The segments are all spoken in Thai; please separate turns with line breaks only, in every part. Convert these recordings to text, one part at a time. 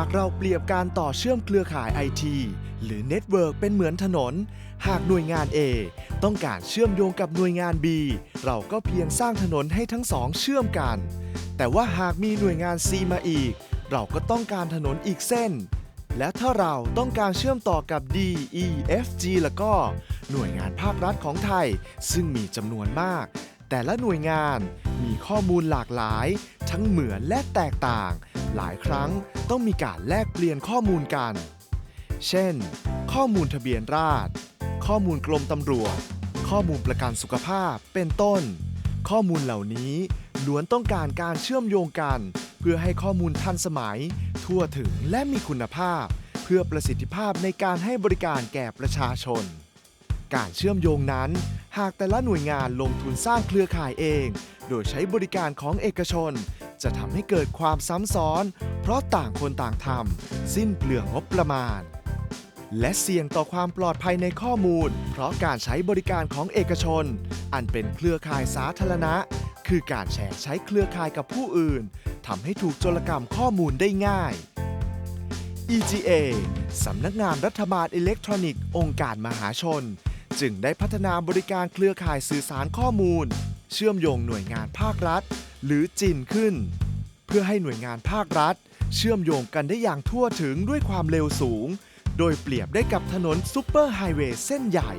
ากเราเปรียบการต่อเชื่อมเครือข่ายไอทีหรือเน็ตเวิร์กเป็นเหมือนถนน หากหน่วยงาน A ต้องการเชื่อมโยงกับหน่วยงาน B เราก็เพียงสร้างถนนให้ทั้งสองเชื่อมกัน แต่ว่าหากมีหน่วยงาน C มาอีก เราก็ต้องการถนนอีกเส้น และถ้าเราต้องการเชื่อมต่อกับ D E F G แล้วก็ หน่วยงานภาครัฐของไทย ซึ่งมีจำนวนมาก แต่ละหน่วยงานมีข้อมูลหลากหลาย ทั้งเหมือนและแตกต่าง หลายครั้งต้องมีการแลกเปลี่ยนข้อมูลกัน เช่น ข้อมูลทะเบียนราษฎรข้อมูลกรมตำรวจ ข้อมูลประกันสุขภาพ เป็นต้น ข้อมูลเหล่านี้ล้วนต้องการการเชื่อมโยงกัน เพื่อให้ข้อมูลทันสมัย ทั่วถึงและมีคุณภาพ เพื่อประสิทธิภาพในการให้บริการแก่ประชาชน การเชื่อมโยงนั้น หากแต่ละหน่วยงานลงทุนสร้างเครือข่ายเอง โดยใช้บริการของเอกชน จะทำให้เกิดความซ้ำซ้อน เพราะต่างคนต่างทำสิ้นเปลืองงบประมาณ และเสี่ยงต่อความปลอดภัยในข้อมูล เพราะการใช้บริการของเอกชน อันเป็นเครือข่ายสาธารณะ คือการแชร์ใช้เครือข่ายกับผู้อื่นทำให้ถูกโจรกรรมข้อมูลได้ง่าย EGA สำนักงานรัฐบาลอิเล็กทรอนิกส์องค์การมหาชน จึงได้พัฒนาบริการเครือข่ายสื่อสารข้อมูล เชื่อมโยงหน่วยงานภาครัฐ หรือจินขึ้น เพื่อให้หน่วยงานภาครัฐ เชื่อมโยงกันได้อย่างทั่วถึงด้วยความเร็วสูง โดยเปรียบได้กับถนนซูเปอร์ไฮเวย์เส้นใหญ่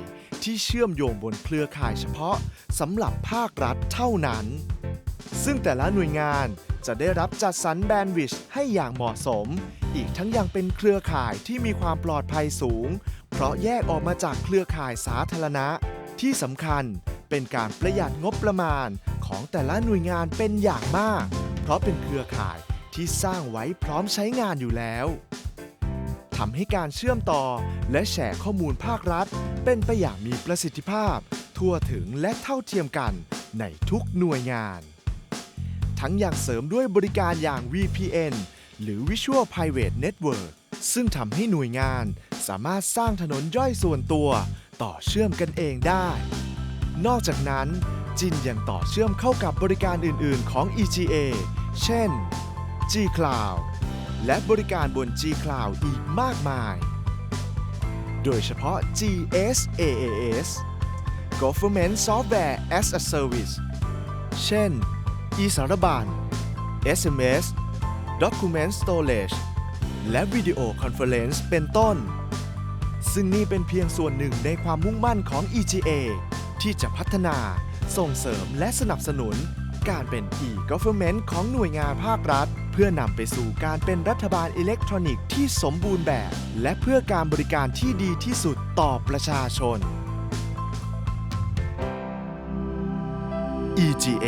ที่เชื่อมโยงบนเครือข่ายเฉพาะสำหรับภาครัฐเท่านั้น ซึ่งแต่ละหน่วยงานจะได้รับจัดสรรแบนด์วิดต์ให้อย่างเหมาะสม อีกทั้งยังเป็นเครือข่ายที่มีความปลอดภัยสูง เพราะแยกออกมาจากเครือข่ายสาธารณะ ที่สำคัญเป็นการประหยัดงบประมาณ ของแต่ละหน่วยงานเป็นอย่างมาก เพราะเป็นเครือข่ายที่สร้างไว้พร้อมใช้งานอยู่แล้วทำให้การเชื่อมต่อและแชร์ข้อมูลภาครัฐ เป็นไปอย่างมีประสิทธิภาพ ทั่วถึงและเท่าเทียมกันในทุกหน่วยงาน ทั้งอย่างเสริมด้วยบริการอย่าง VPN หรือ Visual Private Network ซึ่งทำให้หน่วยงานสามารถสร้างถนนย่อยส่วนตัว ต่อเชื่อมกันเองได้ นอกจากนั้น จินยังต่อเชื่อมเข้ากับบริการอื่น ๆ ของ EGA เช่น G Cloud และบริการบน G Cloud อีกมากมาย โดยเฉพาะ GSaaS Government Software as a Service เช่น e สารบัญ SMS Document Storage และ Video Conference เป็นต้น ซึ่งนี่เป็นเพียงส่วนหนึ่งในความมุ่งมั่นของ EGA ที่จะพัฒนา ส่งเสริมและสนับสนุน การเป็น e-government ของหน่วยงานภาครัฐ เพื่อนำไปสู่การเป็นรัฐบาลอิเล็กทรอนิกส์ที่สมบูรณ์แบบ และเพื่อการบริการที่ดีที่สุดต่อประชาชน EGA